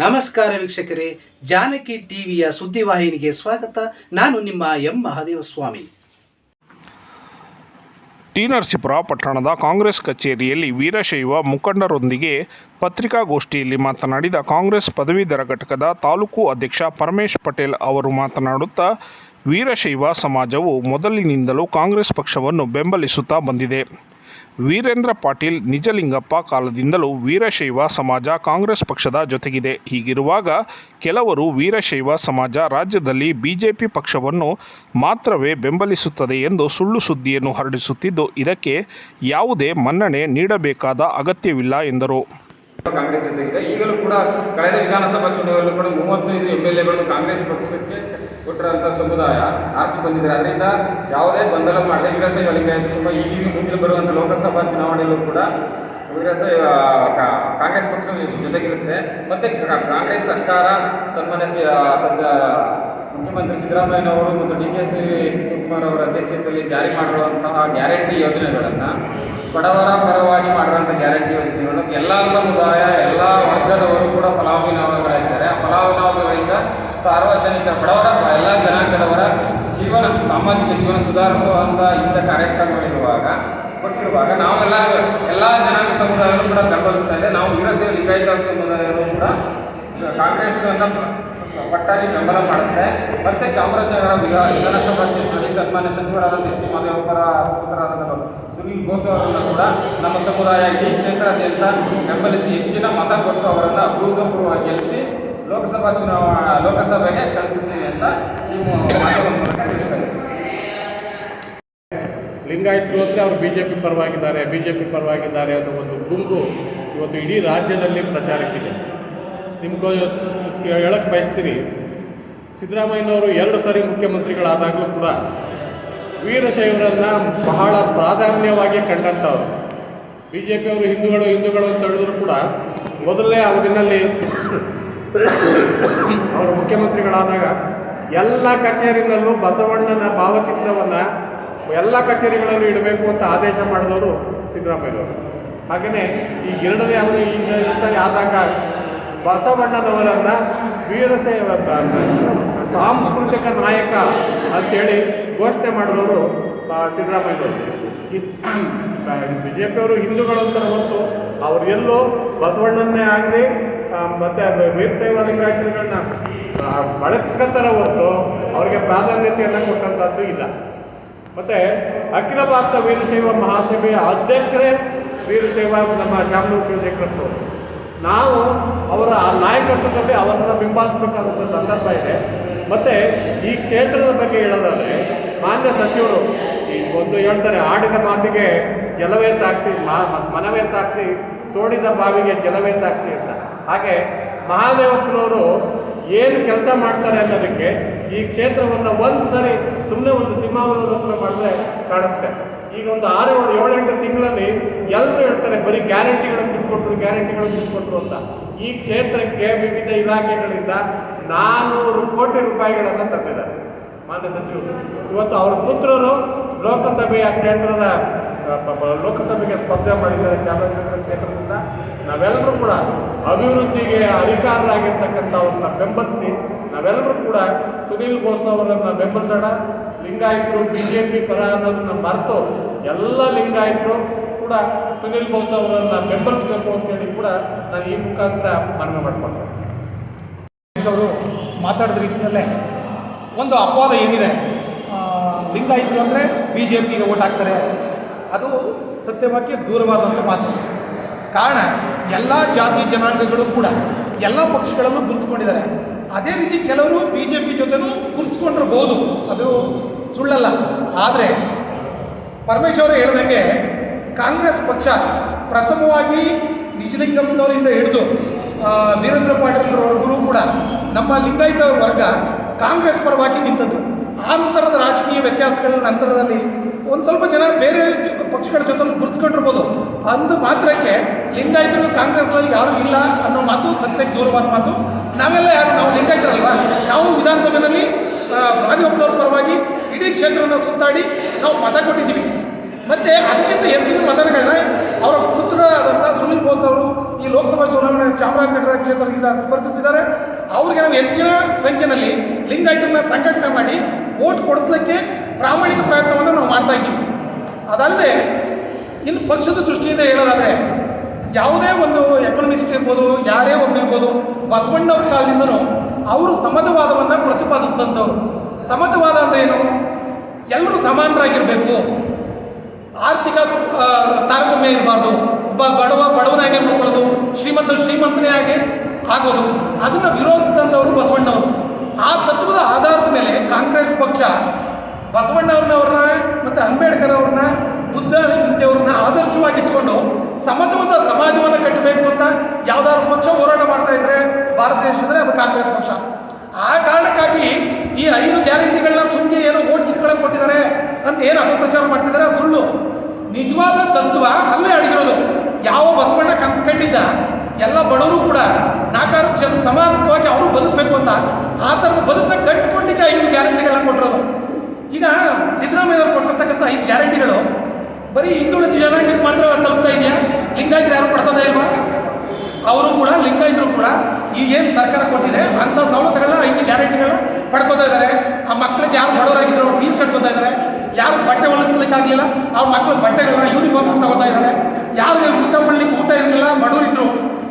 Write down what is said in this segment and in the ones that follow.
ನಮಸ್ಕಾರ ವೀಕ್ಷಕರೇ, ಜಾನಕಿ ಟಿವಿಯ ಸುದ್ದಿವಾಹಿನಿಗೆ ಸ್ವಾಗತ. ನಾನು ನಿಮ್ಮ ಎಂ. ಮಹಾದೇವ ಸ್ವಾಮಿ ಟಿ ನರಸೀಪುರ ಪಟ್ಟಣದ ಕಾಂಗ್ರೆಸ್ ಕಚೇರಿಯಲ್ಲಿ ವೀರಶೈವ ಮುಖಂಡರೊಂದಿಗೆ ಪತ್ರಿಕಾಗೋಷ್ಠಿಯಲ್ಲಿ ಮಾತನಾಡಿದ ಕಾಂಗ್ರೆಸ್ ಪದವೀಧರ ಘಟಕದ ತಾಲೂಕು ಅಧ್ಯಕ್ಷ ಪರಮೇಶ್ ಪಟೇಲ್ ಅವರು ಮಾತನಾಡುತ್ತಾ, ವೀರಶೈವ ಸಮಾಜವು ಮೊದಲಿನಿಂದಲೂ ಕಾಂಗ್ರೆಸ್ ಪಕ್ಷವನ್ನು ಬೆಂಬಲಿಸುತ್ತಾ ಬಂದಿದೆ. ವೀರೇಂದ್ರ ಪಾಟೀಲ್ ನಿಜಲಿಂಗಪ್ಪ ಕಾಲದಿಂದಲೂ ವೀರಶೈವ ಸಮಾಜ ಕಾಂಗ್ರೆಸ್ ಪಕ್ಷದ ಜೊತೆಗಿದೆ. ಹೀಗಿರುವಾಗ ಕೆಲವರು ವೀರಶೈವ ಸಮಾಜ ರಾಜ್ಯದಲ್ಲಿ ಬಿಜೆಪಿ ಪಕ್ಷವನ್ನು ಮಾತ್ರವೇ ಬೆಂಬಲಿಸುತ್ತದೆ ಎಂದು ಸುಳ್ಳು ಸುದ್ದಿಯನ್ನು ಹರಡಿಸುತ್ತಿದ್ದು, ಇದಕ್ಕೆ ಯಾವುದೇ ಮನ್ನಣೆ ನೀಡಬೇಕಾದ ಅಗತ್ಯವಿಲ್ಲ ಎಂದರು. ಕಾಂಗ್ರೆಸ್ ಜೊತೆಗಿದೆ. ಈಗಲೂ ಕೂಡ ಕಳೆದ ವಿಧಾನಸಭಾ ಚುನಾವಣೆಯಲ್ಲೂ ಕೂಡ ಮೂವತ್ತೈದು ಎಂ ಎಲ್ ಎಗಳನ್ನು ಕಾಂಗ್ರೆಸ್ ಪಕ್ಷಕ್ಕೆ ಕೊಟ್ಟಿರೋಂಥ ಸಮುದಾಯ ಆರಿಸಿ ಬಂದಿದ್ದಾರೆ. ಅದರಿಂದ ಯಾವುದೇ ಗೊಂದಲ ಮಾಡದೆ ವೀರಶೈವ ಲಿಂಗಾಯತ ತುಂಬ ಈಗ ಮುಂದಿನ ಬರುವಂಥ ಲೋಕಸಭಾ ಚುನಾವಣೆಯಲ್ಲೂ ಕೂಡ ವೀರಶೈವ ಕಾಂಗ್ರೆಸ್ ಪಕ್ಷ ಜೊತೆಗಿರುತ್ತೆ. ಮತ್ತು ಕಾಂಗ್ರೆಸ್ ಸರ್ಕಾರ ಸನ್ಮಾನ್ಯ ಸಿ- ಸದ್ಯ ಮುಖ್ಯಮಂತ್ರಿ ಸಿದ್ದರಾಮಯ್ಯನವರು ಮತ್ತು ಡಿ ಕೆ ಸಿ ಶಿವಕುಮಾರ್ ಅವರ ಅಧ್ಯಕ್ಷತೆಯಲ್ಲಿ ಜಾರಿ ಮಾಡಿರುವಂತಹ ಗ್ಯಾರಂಟಿ ಯೋಜನೆಗಳನ್ನು ಬಡವರ ಪರವಾಗಿ ಮಾಡಿರುವಂಥ ಗ್ಯಾರಂಟಿ ಯೋಜನೆಗಳನ್ನು ಎಲ್ಲ ಸಮುದಾಯ, ಎಲ್ಲ ವರ್ಗದವರು ಕೂಡ ಫಲಾನುಭವಿಗಳಾಗಿದ್ದಾರೆ ಆ ಫಲಾನುಭವಿಗಳಿಂದ ಸಾರ್ವಜನಿಕ ಬಡವರ, ಎಲ್ಲ ಜನಾಂಗದವರ ಜೀವನ, ಸಾಮಾಜಿಕ ಜೀವನ ಸುಧಾರಿಸುವಂಥ ಇಂಥ ಕಾರ್ಯಕ್ರಮಗಳಿರುವಾಗ ಕೊಟ್ಟಿರುವಾಗ ನಾವೆಲ್ಲ ಎಲ್ಲ ಜನಾಂಗ ಸಮುದಾಯವನ್ನು ಕೂಡ ಬೆಂಬಲಿಸ್ತಾ ಇದೆ ನಾವು ವೀರಶೈವ ಲಿಂಗಾಯತ ಸಮುದಾಯವನ್ನು ಕೂಡ ಕಾಂಗ್ರೆಸ್ನ ಒಟ್ಟಾಗಿ ಬೆಂಬಲ ಮಾಡುತ್ತೆ. ಮತ್ತೆ ಚಾಮರಾಜನಗರ ವಿಧಾ ವಿಧಾನಸಭಾ ಕ್ಷೇತ್ರದಲ್ಲಿ ಸನ್ಮಾನ್ಯ ಸಚಿವರಾದ ಎಚ್ ಸಿ ಮಾದೇವಪ್ಪರ ಸುಪುತ್ರರಾದ ಸುನೀಲ್ ಬೋಸ್ ಕೂಡ ನಮ್ಮ ಸಮುದಾಯ ಇಡೀ ಕ್ಷೇತ್ರದಾದ್ಯಂತ ಬೆಂಬಲಿಸಿ ಹೆಚ್ಚಿನ ಮತ ಕೊಟ್ಟು ಅವರನ್ನು ಅಭೂತಪೂರ್ವವಾಗಿ ಗೆಲ್ಲಿಸಿ ಲೋಕಸಭಾ ಚುನಾವಣಾ ಲೋಕಸಭೆಗೆ ಕಳಿಸುತ್ತೇವೆ ಅಂತ ಲಿಂಗಾಯತರು ಅಂದರೆ ಅವರು ಬಿ ಜೆ ಪಿ ಪರವಾಗಿದ್ದಾರೆ ಬಿ ಜೆ ಪಿ ಪರವಾಗಿದ್ದಾರೆ ಅನ್ನೋ ಒಂದು ಗುಂಪು ಇವತ್ತು ಇಡೀ ರಾಜ್ಯದಲ್ಲಿ ಪ್ರಚಾರಕ್ಕಿದೆ. ನಿಮಗೂ ಹೇಳಕ್ಕೆ ಬಯಸ್ತೀರಿ, ಸಿದ್ದರಾಮಯ್ಯನವರು ಎರಡು ಸಾರಿ ಮುಖ್ಯಮಂತ್ರಿಗಳಾದಾಗಲೂ ಕೂಡ ವೀರಶೈವರನ್ನು ಬಹಳ ಪ್ರಾಧಾನ್ಯವಾಗಿ ಕಂಡಂಥವ್ರು. ಬಿ ಜೆ ಪಿಯವರು ಹಿಂದೂಗಳು ಹಿಂದೂಗಳು ಅಂತ ಹೇಳಿದ್ರು ಕೂಡ ಮೊದಲನೇ ಅವಧಿನಲ್ಲಿ ಅವರು ಮುಖ್ಯಮಂತ್ರಿಗಳಾದಾಗ ಎಲ್ಲ ಕಚೇರಿನಲ್ಲೂ ಬಸವಣ್ಣನ ಭಾವಚಿತ್ರವನ್ನು ಎಲ್ಲ ಕಚೇರಿಗಳಲ್ಲೂ ಇಡಬೇಕು ಅಂತ ಆದೇಶ ಮಾಡಿದವರು ಸಿದ್ದರಾಮಯ್ಯವರು. ಹಾಗೆಯೇ ಈ ಎರಡನೇ ಅವರು ಈ ಈ ಸರಿ ಆದಾಗ ಬಸವಣ್ಣನವರನ್ನು ವೀರಶೈವ ಸಾಂಸ್ಕೃತಿಕ ನಾಯಕ ಅಂತೇಳಿ ಘೋಷಣೆ ಮಾಡಿದವರು ಸಿದ್ದರಾಮಯ್ಯವರು ಬಿ ಜೆ ಪಿಯವರು ಹಿಂದೂಗಳು ಅಂತ ಹೊತ್ತು ಅವ್ರು ಎಲ್ಲೋ ಬಸವಣ್ಣನ್ನೇ ಆಗಲಿ ಮತ್ತು ವೀರಶೈವ ಲಿಂಗಾಯತರುಗಳನ್ನ ಬಳಸ್ಕೊತಾರ ಹೊತ್ತು ಅವ್ರಿಗೆ ಪ್ರಾಧಾನ್ಯತೆಯನ್ನು ಕೊಟ್ಟಂಥದ್ದು ಇಲ್ಲ. ಮತ್ತು ಅಖಿಲ ಭಾರತ ವೀರಶೈವ ಮಹಾಸಭೆಯ ಅಧ್ಯಕ್ಷರೇ ವೀರಶೈವ ನಮ್ಮ ಶ್ಯಾಮನೂರು ಶಿವಶೇಖರಪ್ಪ ನಾವು ಅವರ ನಾಯಕತ್ವದಲ್ಲಿ ಅವರನ್ನು ಬೆಂಬಲಿಸಬೇಕಾದಂಥ ಸಂದರ್ಭ ಇದೆ. ಮತ್ತು ಈ ಕ್ಷೇತ್ರದ ಬಗ್ಗೆ ಹೇಳೋದಾದರೆ ಮಾನ್ಯ ಸಚಿವರು ಒಂದು ಹೇಳ್ತಾರೆ, ಆಡಿದ ಮಾತಿಗೆ ಜಲವೇ ಸಾಕ್ಷಿ ಮನವೇ ಸಾಕ್ಷಿ, ತೋಡಿದ ಬಾವಿಗೆ ಜಲವೇ ಸಾಕ್ಷಿ ಅಂತ. ಹಾಗೆ ಮಹಾದೇವಪ್ಪನವರು ಏನು ಕೆಲಸ ಮಾಡ್ತಾರೆ ಅನ್ನೋದಕ್ಕೆ ಈ ಕ್ಷೇತ್ರವನ್ನು ಒಂದು ಸರಿ ಸುಮ್ಮನೆ ಒಂದು ಸಿಂಹಾವಲೋಕನ ಮಾಡಿದ್ರೆ ಕಾಣುತ್ತೆ. ಈಗ ಒಂದು ಆರು ಏಳು ಏಳೆಂಟು ತಿಂಗಳಲ್ಲಿ ಎಲ್ಲರೂ ಹೇಳ್ತಾರೆ, ಬರೀ ಗ್ಯಾರಂಟಿಗಳನ್ನು ಬಿಟ್ಕೊಟ್ರು ಗ್ಯಾರಂಟಿಗಳನ್ನು ಬಿಟ್ಕೊಟ್ರು ಅಂತ. ಈ ಕ್ಷೇತ್ರಕ್ಕೆ ವಿವಿಧ ಇಲಾಖೆಗಳಿಂದ ನಾನ್ನೂರು ಕೋಟಿ ರೂಪಾಯಿಗಳನ್ನು ತಂದಿದ್ದಾರೆ ಮಾನ್ಯ ಸಚಿವರು, ಇವತ್ತು ಅವರ ಪುತ್ರರು ಲೋಕಸಭೆಯ ಕ್ಷೇತ್ರದ ಲೋಕಸಭೆಗೆ ಸ್ಪರ್ಧೆ ಮಾಡಿದ್ದಾರೆ ಚಾಮರಾಜನಗರ ಕ್ಷೇತ್ರದಿಂದ. ನಾವೆಲ್ಲರೂ ಕೂಡ ಅಭಿವೃದ್ಧಿಗೆ ಅಧಿಕಾರರಾಗಿರ್ತಕ್ಕಂಥವ್ರನ್ನ ಬೆಂಬಲಿಸಿ, ನಾವೆಲ್ಲರೂ ಕೂಡ ಸುನೀಲ್ ಬೋಸ್ ಅವರನ್ನು ಬೆಂಬಲಿಸೋಣ. ಲಿಂಗಾಯತರು ಬಿ ಜೆ ಪಿ ಪರ ಅನ್ನೋದನ್ನ ಮರೆತು ಎಲ್ಲ ಲಿಂಗಾಯತರು ಕೂಡ ಸುನೀಲ್ ಬೋಸ್ ಅವರನ್ನು ಬೆಂಬಲಿಸಬೇಕು ಅಂತೇಳಿ ಕೂಡ ನಾನು ಈ ಮುಖಾಂತರ ಮನವಿ ಮಾಡಿಕೊಂಡೆ ಅವರು ಮಾತಾಡಿದ ರೀತಿಯಲ್ಲೇ ಒಂದು ಅಪವಾದ ಏನಿದೆ? ಲಿಂಗಾಯಿತು ಅಂದರೆ ಬಿ ಜೆ ಪಿಗೆ ಓಟ್ ಹಾಕ್ತಾರೆ. ಅದು ಸತ್ಯವಾಗಿ ದೂರವಾದಂಥ ಮಾತು. ಕಾರಣ, ಎಲ್ಲ ಜಾತಿ ಜನಾಂಗಗಳು ಕೂಡ, ಎಲ್ಲ ಪಕ್ಷಗಳನ್ನು ಗುರುತಿಸ್ಕೊಂಡಿದ್ದಾರೆ. ಅದೇ ರೀತಿ ಕೆಲವರು ಬಿ ಜೆ ಪಿ ಜೊತೆನೂ ಗುರುತಿಸ್ಕೊಂಡಿರ್ಬೋದು. ಅದು ಸುಳ್ಳಲ್ಲ. ಆದರೆ, ಪರಮೇಶ್ವರ್ ಹೇಳ್ದಂಗೆ ಕಾಂಗ್ರೆಸ್ ಪಕ್ಷ ಪ್ರಥಮವಾಗಿ ನಿಜಲಿಂಗಪ್ಪನವರಿಂದ ಹಿಡಿದು ವೀರೇಂದ್ರ ಪಾಟೀಲ್ರವರೆಗೂ ಕೂಡ ನಮ್ಮ ಲಿಂಗಾಯಿತ ವರ್ಗ ಕಾಂಗ್ರೆಸ್ ಪರವಾಗಿ ನಿಂತದ್ದು. ಆ ನಂತರದ ರಾಜಕೀಯ ವ್ಯತ್ಯಾಸಗಳ ನಂತರದಲ್ಲಿ ಒಂದು ಸ್ವಲ್ಪ ಜನ ಬೇರೆ ಪಕ್ಷಗಳ ಜೊತೆ ಗುರುತಿಸ್ಕೊಂಡಿರ್ಬೋದು. ಅಂದು ಮಾತ್ರಕ್ಕೆ ಲಿಂಗಾಯತರು ಕಾಂಗ್ರೆಸ್ನಲ್ಲಿ ಯಾರೂ ಇಲ್ಲ ಅನ್ನೋ ಮಾತು, ಸತ್ಯಕ್ಕೆ ದೂರವಾದ ಮಾತು. ನಾವೆಲ್ಲ ಯಾರು? ನಾವು ಲಿಂಗಾಯತರಲ್ವಾ? ನಾವು ವಿಧಾನಸಭೆಯಲ್ಲಿ ಮಾದೇವಪ್ಪನವ್ರ ಪರವಾಗಿ ಇಡೀ ಕ್ಷೇತ್ರವನ್ನು ಸುತ್ತಾಡಿ ನಾವು ಮತ ಕೊಟ್ಟಿದ್ದೀವಿ. ಮತ್ತು ಅದಕ್ಕಿಂತ ಹೆಚ್ಚಿನ ಮತಗಳನ್ನ ಅವರ ಪುತ್ರರಾದಂಥ ಸುನಿಲ್ ಬೋಸ್ ಅವರು ಈ ಲೋಕಸಭಾ ಚುನಾವಣೆ ಚಾಮರಾಜನಗರ ಕ್ಷೇತ್ರದಿಂದ ಸ್ಪರ್ಧಿಸಿದ್ದಾರೆ ಅವ್ರಿಗೆ ನಾವು ಹೆಚ್ಚಿನ ಸಂಖ್ಯೆಯಲ್ಲಿ ಲಿಂಗಾಯತರನ್ನ ಸಂಘಟನೆ ಮಾಡಿ ವೋಟ್ ಕೊಡಿಸ್ಲಿಕ್ಕೆ ಪ್ರಾಮಾಣಿಕ ಪ್ರಯತ್ನವನ್ನು ನಾವು ಮಾಡ್ತಾ ಇದ್ದೀವಿ. ಅದಲ್ಲದೆ, ಇನ್ನು ಪಕ್ಷದ ದೃಷ್ಟಿಯಿಂದ ಹೇಳೋದಾದರೆ, ಯಾವುದೇ ಒಂದು ಎಕನಾಮಿಸ್ಟ್ ಇರ್ಬೋದು, ಯಾರೇ ಒಬ್ಬಿರ್ಬೋದು, ಬಸವಣ್ಣವ್ರ ಕಾಲದಿಂದನೂ ಅವರು ಸಮತವಾದವನ್ನು ಪ್ರತಿಪಾದಿಸಿದಂಥವ್ರು. ಸಮತವಾದ ಅಂದ್ರೆ ಏನು? ಎಲ್ಲರೂ ಸಮಾನರಾಗಿರಬೇಕು. ಆರ್ಥಿಕ ತಾರತಮ್ಯ ಇರಬಾರ್ದು. ಒಬ್ಬ ಬಡವ, ಬಡವನಾಗಿ ನೋಡ್ಕೊಳ್ಳೋದು ಶ್ರೀಮಂತ, ಶ್ರೀಮಂತನೇ ಆಗಿ ಆಗೋದು. ಅದನ್ನು ವಿರೋಧಿಸಿದಂಥವರು ಬಸವಣ್ಣವರು. ಆ ತತ್ವದ ಆಧಾರದ ಮೇಲೆ ಕಾಂಗ್ರೆಸ್ ಪಕ್ಷ ಬಸವಣ್ಣವ್ರನ್ನವ್ರನ್ನ ಮತ್ತು ಅಂಬೇಡ್ಕರ್ ಅವ್ರನ್ನ, ಬುದ್ಧ ಇಂಥವ್ರನ್ನ ಆದರ್ಶವಾಗಿಟ್ಕೊಂಡು ಸಮತವಾದ ಸಮಾಜವನ್ನು ಕಟ್ಟಬೇಕು ಅಂತ ಯಾವ್ದಾದ್ರು ಪಕ್ಷ ಹೋರಾಟ ಮಾಡ್ತಾ ಇದ್ರೆ ಭಾರತ ದೇಶದಲ್ಲಿ ಅದು ಕಾಂಗ್ರೆಸ್ ಪಕ್ಷ. ಆ ಕಾರಣಕ್ಕಾಗಿ ಈ ಐದು ಗ್ಯಾರಂಟಿಗಳನ್ನ ಸುಮ್ಮನೆ ಏನೋ ಓಟ್ ಕಿತ್ಕೊಳ್ಳೋಕೆ ಕೊಟ್ಟಿದ್ದಾರೆ ಅಂತ ಏನು ಅಪಪ್ರಚಾರ ಮಾಡ್ತಿದ್ದಾರೆ? ಅದು ಸುಳ್ಳು. ನಿಜವಾದ ತತ್ವ ಅಲ್ಲೇ ಅಡಗಿರೋದು. ಯಾವ ಬಸವಣ್ಣ ಕನಸು ಕಂಡಿದ್ದ ಎಲ್ಲ ಬಡವರು ಕೂಡ ನಾಲ್ಕಾರು ಜನ ಅವರು ಬದುಕಬೇಕು ಅಂತ ಆ ಥರದ ಬದುಕನ್ನ ಕಟ್ಟಿಕೊಂಡಿದ್ದ ಐದು ಗ್ಯಾರಂಟಿಗಳನ್ನ ಕೊಟ್ಟಿರೋದು. ಈಗ ಸಿದ್ದರಾಮಯ್ಯ ಅವರು ಕೊಟ್ಟಿರ್ತಕ್ಕಂಥ ಐದು ಗ್ಯಾರಂಟಿಗಳು, ಬರೀ ಹಿಂದುಳಿದ ಜನಾಂಗಕ್ಕೆ ಮಾತ್ರ ತಲುಪ್ತಾ ಇದೆಯಾ? ಲಿಂಗಾಯತರು ಯಾರು ಪಡ್ಕೋತಾ ಇಲ್ವಾ? ಅವರು ಕೂಡ, ಲಿಂಗಾಯಿತರು ಕೂಡ. ಈಗೇನು ಸರ್ಕಾರ ಕೊಟ್ಟಿದೆ, ಅಂತ ಸವಲತ್ತುಗಳನ್ನ ಐದು ಗ್ಯಾರಂಟಿಗಳು ಪಡ್ಕೋತಾ ಇದ್ದಾರೆ. ಆ ಮಕ್ಕಳಿಗೆ ಯಾರು ಬಡವರಾಗಿದ್ರು ಅವ್ರು ಫೀಸ್ ಕಟ್ಕೋತಾ ಇದ್ದಾರೆ. ಯಾರು ಬಟ್ಟೆ ಹೊಲಿಸ್ಲಿಕ್ಕಾಗಲಿಲ್ಲ, ಆ ಮಕ್ಕಳ ಬಟ್ಟೆಗಳನ್ನ ಯೂನಿಫಾರ್ಮ್ ತಗೋತಾ ಇದ್ದಾರೆ. ಯಾರು ಊಟ ಮಾಡ್ಲಿಕ್ಕೆ ಊಟ ಇರಲಿಲ್ಲ ಬಡವರಿದ್ರು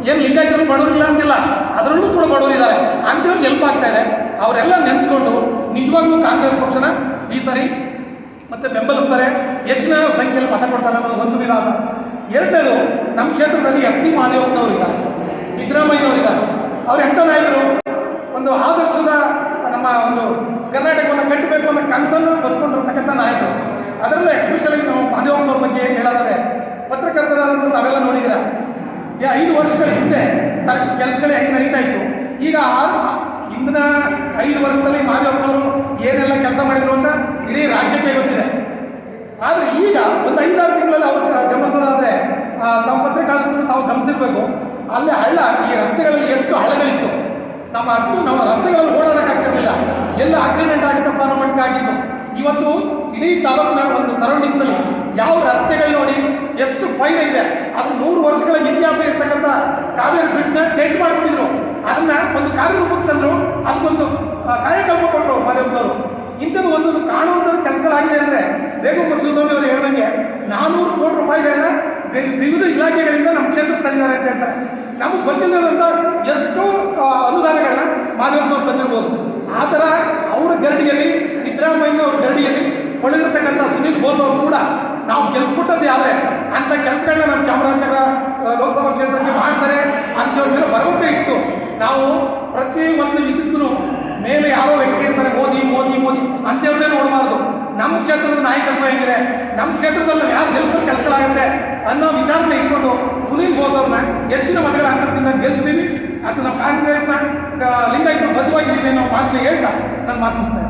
ಏನು ಲಿಂಗಾಯತರು ಬಡವರಿಲ್ಲ ಅಂತಿಲ್ಲ ಅದರಲ್ಲೂ ಕೂಡ ಬಡವರಿದ್ದಾರೆ ಅಂಥವ್ರಿಗೆ ಹೆಲ್ಪ್ ಆಗ್ತಾ ಇದೆ. ಅವರೆಲ್ಲ ನೆನೆಸ್ಕೊಂಡು ನಿಜವಾಗ್ಲೂ ಕಾಂಗ್ರೆಸ್ ಪಕ್ಷನ ಈ ಸರಿ ಮತ್ತೆ ಬೆಂಬಲಿಸ್ತಾರೆ. ಹೆಚ್ಚಿನ ಸಂಖ್ಯೆಯಲ್ಲಿ ಮತ ಕೊಡ್ತಾರೆ ಅನ್ನೋದು ಒಂದು ವಿಧಾನ ಎರಡನೇದು, ನಮ್ಮ ಕ್ಷೇತ್ರದಲ್ಲಿ ಎಸ್ ಪಿ ಮಹಾದೇವಪ್ಪನವರು ಇದ್ದಾರೆ. ಸಿದ್ದರಾಮಯ್ಯನವರು ಇದ್ದಾರೆ. ಅವ್ರು ಎಂಥ ನಾಯಕರು ಒಂದು ಆದರ್ಶದ ನಮ್ಮ ಒಂದು ಕರ್ನಾಟಕವನ್ನು ಕಟ್ಟಬೇಕು ಅನ್ನೋ ಕನಸನ್ನು ಬದುಕೊಂಡಿರ್ತಕ್ಕಂಥ ನಾಯಕರು. ಅದರಲ್ಲೇ ಎಕ್ಸ್ಪೆಷಲಿ ನಾವು ಮಹಾದೇವಪ್ಪನವ್ರ ಬಗ್ಗೆ ಹೇಳೋದಾದ್ರೆ, ಪತ್ರಕರ್ತರಾದಂಥ ತಾವೆಲ್ಲ ನೋಡಿದ್ರೆ ಈ ಐದು ವರ್ಷಗಳ ಹಿಂದೆ ಸರ್, ಕೆಲಸಗಳು ಹೆಂಗೆ ನಡೀತಾ ಇತ್ತು. ಈಗ ಇಂದಿನ ಐದು ವರ್ಷದಲ್ಲಿ ಮಾದೇವಪ್ಪನವರು ಏನೆಲ್ಲ ಕೆಲಸ ಮಾಡಿದ್ರು ಅಂತ ಇಡೀ ರಾಜ್ಯಕ್ಕೆ ಗೊತ್ತಿದೆ. ಆದರೆ ಈಗ ಒಂದು ಐದಾರು ತಿಂಗಳಲ್ಲಿ ಅವರು ಗಮನಿಸೋದಾದ್ರೆ ತಾವು ಪತ್ರಕರ್ತರು ತಾವು ಗಮನಿಸಿರ್ಬೇಕು. ಅಲ್ಲಿ ಹಳ್ಳ, ಈ ರಸ್ತೆಗಳಲ್ಲಿ ಎಷ್ಟು ಹಳ್ಳಗಳಿತ್ತು. ನಮ್ಮ ಅಷ್ಟು ನಮ್ಮ ರಸ್ತೆಗಳಲ್ಲಿ ಓಡಾಡೋಕ್ಕಾಗ್ತಿರಲಿಲ್ಲ ಎಲ್ಲ ಆಕ್ಸಿಡೆಂಟ್ ಆಗಿತ್ತಪ್ಪ ನಮ್ಮ ಮಟ್ಟಕ್ಕೆ ಆಗಿತ್ತು. ಇವತ್ತು ಇಡೀ ತಾಲೂಕಿನ ಒಂದು ಸರೌಂಡಿಂಗ್ಸಲ್ಲಿ ಯಾವ ರಸ್ತೆಗಳು ನೋಡಿ ಎಷ್ಟು ಫೈರ್ ಇದೆ. ಅದು ನೂರು ವರ್ಷಗಳ ಇತಿಹಾಸ ಇರ್ತಕ್ಕಂಥ ಕಾವೇರಿ ಬ್ರಿಡ್ಜ್ನ ಟೆಂಟ್ ಮಾಡ್ತಿದ್ರು ಅದನ್ನ ಒಂದು ಕಾರ್ಯರೂಪಕ್ಕೆ ತಂದರು. ಅದಕ್ಕೊಂದು ಕಾರ್ಯಕಲ್ಪ ಕೊಟ್ಟರು ಮಾದೇವನವರು. ಇಂಥದ್ದು ಒಂದೊಂದು ಕಾಣುವಂಥದ್ದು ಕೆಲಸಗಳಾಗಿದೆ ಅಂದರೆ ಬೇಗೂರು ಶಿವಸ್ವಾಮಿ ಅವರು ಹೇಳಿದಂಗೆ ನಾನ್ನೂರು ಕೋಟಿ ರೂಪಾಯಿಗಳನ್ನ ವಿವಿಧ ಇಲಾಖೆಗಳಿಂದ ನಮ್ಮ ಕ್ಷೇತ್ರಕ್ಕೆ ತಂದಿದ್ದಾರೆ ಅಂತ ಹೇಳ್ತಾರೆ. ನಮಗೆ ಗೊತ್ತಿಲ್ಲದಂಥ ಎಷ್ಟು ಅನುದಾನಗಳನ್ನ ಮಾದೇವನವ್ರು ತಂದಿರ್ಬೋದು. ಆ ಥರ ಅವರ ಗರಡಿಯಲ್ಲಿ ಸಿದ್ದರಾಮಯ್ಯ ಅವ್ರ ಗರಡಿಯಲ್ಲಿ ಕೊಳಗಿರ್ತಕ್ಕಂಥ ಸುನೀಲ್ ಬೋಸ್ ಅವರು ಕೂಡ ನಾವು ಗೆಲ್ಸ್ಬಿಟ್ಟದ್ದು ಯಾವುದೇ ಅಂಥ ಕೆಲಸಗಳನ್ನ ನಮ್ಮ ಚಾಮರಾಜನಗರ ಲೋಕಸಭಾ ಕ್ಷೇತ್ರಕ್ಕೆ ಮಾಡ್ತಾರೆ. ಅಂಥವ್ರ ಮೇಲೆ ಭರವಸೆ ಇಟ್ಟು ನಾವು ಪ್ರತಿ ಒಂದು ವಿದ್ಯುತ್ನು ಮೇಲೆ ಯಾರೋ ವ್ಯಕ್ತಿ ಇರ್ತಾರೆ ಮೋದಿ ಮೋದಿ ಮೋದಿ ನೋಡಬಾರ್ದು ನಮ್ಮ ಕ್ಷೇತ್ರದ ನಾಯಕತ್ವ ಏನಿದೆ ನಮ್ಮ ಕ್ಷೇತ್ರದಲ್ಲಿ ಯಾರು ಗೆಲ್ಸೋ ಕೆಲಸಗಳಾಗುತ್ತೆ ಅನ್ನೋ ವಿಚಾರನ ಇಟ್ಕೊಂಡು ಸುನೀಲ್ ಬೋಸ್ ಅವ್ರನ್ನ ಹೆಚ್ಚಿನ ಮತಗಳ ಅಂತರದಿಂದ ಗೆಲ್ತೀನಿ ಅದು ನಮ್ಮ ಕಾಂಗ್ರೆಸ್ನ ಲಿಂಗಾಯತರು ಬದ್ಧವಾಗಿದ್ದೀವಿ ಅನ್ನೋ ಮಾತನ್ನ ಹೇಳ್ತಾ ನನ್ನ ಮಾತು ಮುಕ್ತಾಯ.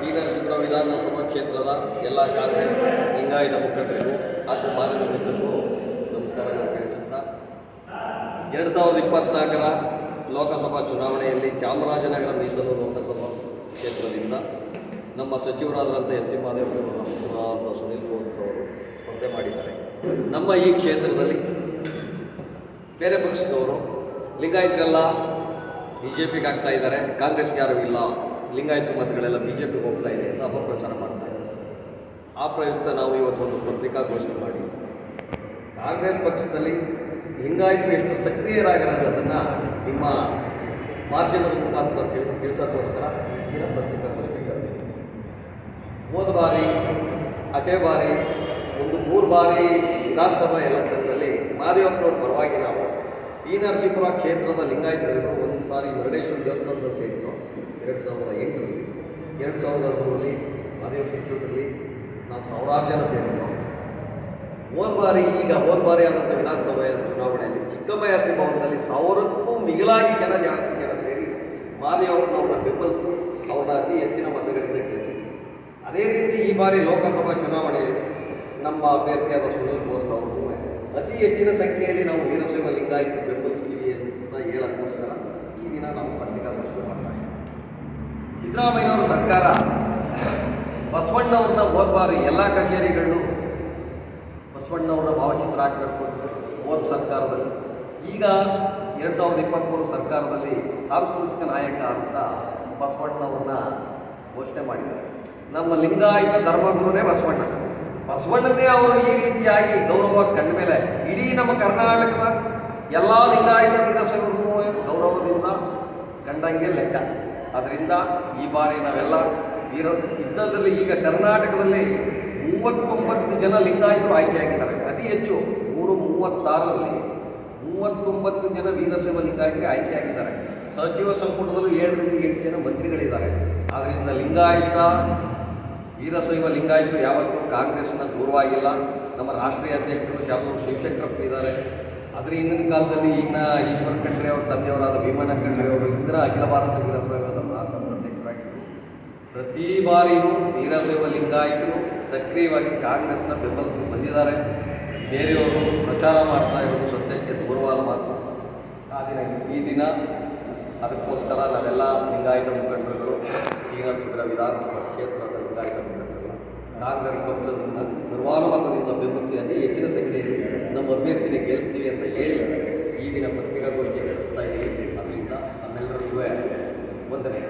ಟಿ ನರಸೀಪುರ ವಿಧಾನಸಭಾ ಕ್ಷೇತ್ರದ ಎಲ್ಲ ಕಾಂಗ್ರೆಸ್ ಲಿಂಗಾಯತ ಮುಖಂಡರಿಗೂ ಹಾಗೂ ಮಾಧ್ಯಮ ಮಿತ್ರರಿಗೂ ನಮಸ್ಕಾರಗಳನ್ನು ತಿಳಿಸುತ್ತಾ. ಎರಡು ಸಾವಿರದ ಇಪ್ಪತ್ನಾಲ್ಕರ ಲೋಕಸಭಾ ಚುನಾವಣೆಯಲ್ಲಿ ಚಾಮರಾಜನಗರ ಮೀಸಲು ಲೋಕಸಭಾ ಕ್ಷೇತ್ರದಿಂದ ನಮ್ಮ ಸಚಿವರಾದಂಥ ಎಸ್ ಸಿ ಮಾದೇವರು ನಮ್ಮ ಸುನೀಲ್ ಬೋಸ್ ಅವರು ಸ್ಪರ್ಧೆ ಮಾಡಿದ್ದಾರೆ. ನಮ್ಮ ಈ ಕ್ಷೇತ್ರದಲ್ಲಿ ಬೇರೆ ಪಕ್ಷದವರು ಲಿಂಗಾಯತರೆಲ್ಲ ಬಿ ಜೆ ಪಿಗೆ ಆಗ್ತಾ ಇದ್ದಾರೆ. ಕಾಂಗ್ರೆಸ್ಗೆ ಯಾರೂ ಇಲ್ಲ. ಲಿಂಗಾಯತರ ಮತಗಳೆಲ್ಲ ಬಿ ಜೆ ಪಿಗೆ ಹೋಗ್ತಾ ಇದೆ ಅಂತ ಅಪಪ್ರಚಾರ ಮಾಡ್ತಾ ಇದ್ದಾರೆ. ಆ ಪ್ರಯುಕ್ತ ನಾವು ಇವತ್ತೊಂದು ಪತ್ರಿಕಾಗೋಷ್ಠಿ ಮಾಡಿ. ಕಾಂಗ್ರೆಸ್ ಪಕ್ಷದಲ್ಲಿ ಲಿಂಗಾಯತರು ಎಷ್ಟು ಸಕ್ರಿಯರಾಗಿರೋದನ್ನು ನಿಮ್ಮ ಮಾಧ್ಯಮದ ಮುಖಾಂತರ ತಿಳಿ, ತಿಳಿಸೋಕ್ಕೋಸ್ಕರ ಈ ದಿನ ಪತ್ರಿಕಾಗೋಷ್ಠಿ ಹೋದ ಬಾರಿ ಅಚೆ ಬಾರಿ, ಒಂದು ಮೂರು ಬಾರಿ ವಿಧಾನಸಭಾ ಎಲೆಕ್ಷನ್ನಲ್ಲಿ ಮಾದೇವಪ್ಪನವ್ರ ಪರವಾಗಿ ನಾವು ಈ ನರಸೀಪುರ ಕ್ಷೇತ್ರದ ಲಿಂಗಾಯತರು ಒಂದು ಸಾರಿ ಮರಡೇಶ್ವರ ದೇವಸ್ಥಾನದ ಸೇರಿದ್ರು ಎರಡು ಸಾವಿರದ ಎಂಟರಲ್ಲಿ. ಎರಡು ಸಾವಿರದ ಹದಿಮೂರರಲ್ಲಿ ಮಾದೇವಪ್ಪ ಕ್ಷೇತ್ರದಲ್ಲಿ ನಾವು ಸಾವಿರಾರು ಜನ ಸೇರಿದ್ರು ಹೋದ ಬಾರಿ, ಈಗ ಹೋದ ಬಾರಿ ಆದಂಥ ವಿಧಾನಸಭೆಯ ಚುನಾವಣೆಯಲ್ಲಿ ಚಿಕ್ಕಬಳ್ಳಾಪುರ ಭವನದಲ್ಲಿ ಸಾವಿರಕ್ಕೂ ಮಿಗಿಲಾಗಿ ಜನ ಜಾಸ್ತಿ ಜನ ಸೇರಿ ಮಾದೇವಪ್ಪನವ್ರನ್ನ ಬೆಂಬಲಿಸಿ ಅವರ ಅತಿ ಹೆಚ್ಚಿನ ಮತಗಳಿಂದ ಗೆಲ್ಲಿಸಿದ್ರು. ಅದೇ ರೀತಿ ಈ ಬಾರಿ ಲೋಕಸಭಾ ಚುನಾವಣೆ ನಮ್ಮ ಅಭ್ಯರ್ಥಿಯಾದ ಸುನೀಲ್ ಬೋಸ್ ಅವರು ಅತಿ ಹೆಚ್ಚಿನ ಸಂಖ್ಯೆಯಲ್ಲಿ ನಾವು ವೀರಶೈವ ಲಿಂಗಾಯತ ಬೆಂಬಲಿಸ್ತೀವಿ ಅಂತ ಹೇಳೋಕ್ಕೋಸ್ಕರ ಈ ದಿನ ನಾವು ಪತ್ರಿಕಾಗೋಷ್ಠಿ ಮಾಡ್ತಾ ಇದ್ದೀವಿ. ಸಿದ್ದರಾಮಯ್ಯನವರ ಸರ್ಕಾರ ಬಸವಣ್ಣವ್ರನ್ನ ಹೋದ ಬಾರಿ ಎಲ್ಲ ಕಚೇರಿಗಳನ್ನು ಬಸವಣ್ಣವ್ರನ್ನ ಭಾವಚಿತ್ರ ಹಾಕಬೇಕು ಹೋದ ಸರ್ಕಾರದಲ್ಲಿ. ಈಗ ಎರಡು ಸಾವಿರದ ಇಪ್ಪತ್ತ್ಮೂರು ಸರ್ಕಾರದಲ್ಲಿ ಸಾಂಸ್ಕೃತಿಕ ನಾಯಕ ಅಂತ ಬಸವಣ್ಣವ್ರನ್ನ ಘೋಷಣೆ ಮಾಡಿದ್ದಾರೆ. ನಮ್ಮ ಲಿಂಗಾಯತ ಧರ್ಮಗುರುನೇ ಬಸವಣ್ಣ. ಬಸವಣ್ಣನೇ ಅವರು ಈ ರೀತಿಯಾಗಿ ಗೌರವ ಕಂಡ ಮೇಲೆ ಇಡೀ ನಮ್ಮ ಕರ್ನಾಟಕದ ಎಲ್ಲ ಲಿಂಗಾಯತ ವೀರಶೈವರನ್ನು ಗೌರವದಿಂದ ಕಂಡಂಗೆ ಲೆಕ್ಕ. ಅದರಿಂದ ಈ ಬಾರಿ ನಾವೆಲ್ಲ ಇರೋ ಇದ್ದದಲ್ಲಿ ಈಗ ಕರ್ನಾಟಕದಲ್ಲಿ ಮೂವತ್ತೊಂಬತ್ತು ಜನ ಲಿಂಗಾಯತರು ಆಯ್ಕೆಯಾಗಿದ್ದಾರೆ. ಅತಿ ಹೆಚ್ಚು ನೂರು ಮೂವತ್ತಾರರಲ್ಲಿ ಮೂವತ್ತೊಂಬತ್ತು ಜನ ವೀರಶೈವ ಲಿಂಗಾಯತರಿಗೆ ಆಯ್ಕೆಯಾಗಿದ್ದಾರೆ. ಸಚಿವ ಸಂಪುಟದಲ್ಲೂ ಏಳರಿಂದ ಎಂಟು ಜನ ಮಂತ್ರಿಗಳಿದ್ದಾರೆ. ಆದ್ದರಿಂದ ಲಿಂಗಾಯತ ವೀರಶೈವ ಲಿಂಗಾಯತರು ಯಾವತ್ತೂ ಕಾಂಗ್ರೆಸ್ನ ದೂರವಾಗಿಲ್ಲ. ನಮ್ಮ ರಾಷ್ಟ್ರೀಯ ಅಧ್ಯಕ್ಷರು ಶಾಮೂರು ಶಿವಶಂಕರಪ್ಪ ಇದ್ದಾರೆ. ಆದರೆ ಹಿಂದಿನ ಕಾಲದಲ್ಲಿ ಈಗಿನ ಈಶ್ವರ ಖಂಡ್ರೆ ಅವರ ತಂದೆಯವರಾದ ಭೀಮಣ್ಣ ಖಂಡ್ರೆ ಅವರು ಇಂದ್ರ ಅಖಿಲ ಭಾರತ ವೀರಶೈವದ ಮಹಾಸಭಾ ಅಧ್ಯಕ್ಷರಾಗಿದ್ದರು ಪ್ರತಿ ಬಾರಿಯೂ ವೀರಶೈವ ಲಿಂಗಾಯತರು ಸಕ್ರಿಯವಾಗಿ ಕಾಂಗ್ರೆಸ್ನ ಬೆಂಬಲಿಸಿ ಬಂದಿದ್ದಾರೆ. ಬೇರೆಯವರು ಪ್ರಚಾರ ಮಾಡ್ತಾ ಇರೋದು ಸತ್ಯಕ್ಕೆ ದೂರವಾದ ಮಾತು. ಆ ದಿನ ಈ ದಿನ ಅದಕ್ಕೋಸ್ಕರ ನಾವೆಲ್ಲ ಲಿಂಗಾಯತ ಮುಖಂಡರುಗಳು ಈಗ ವಿಧಾನಸಭೆ ಕಾಂಗ್ರೆಸ್ ಪಕ್ಷದಿಂದ ಸರ್ವಾನುಮತದಿಂದ ಬೆಂಬಲಿಸಿ ಹೆಚ್ಚಿನ ಸಂಖ್ಯೆಯಲ್ಲಿ ನಮ್ಮ ಅಭ್ಯರ್ಥಿನ ಗೆಲ್ಲಿಸ್ತೀವಿ ಅಂತ ಹೇಳಿ ಈ ದಿನ ಪತ್ರಿಕಾಗೋಷ್ಠಿ ನಡೆಸ್ತಾ ಇದ್ದೀವಿ. ಅದರಿಂದ ನಮ್ಮೆಲ್ಲರಿಗೂ ವಂದನೆ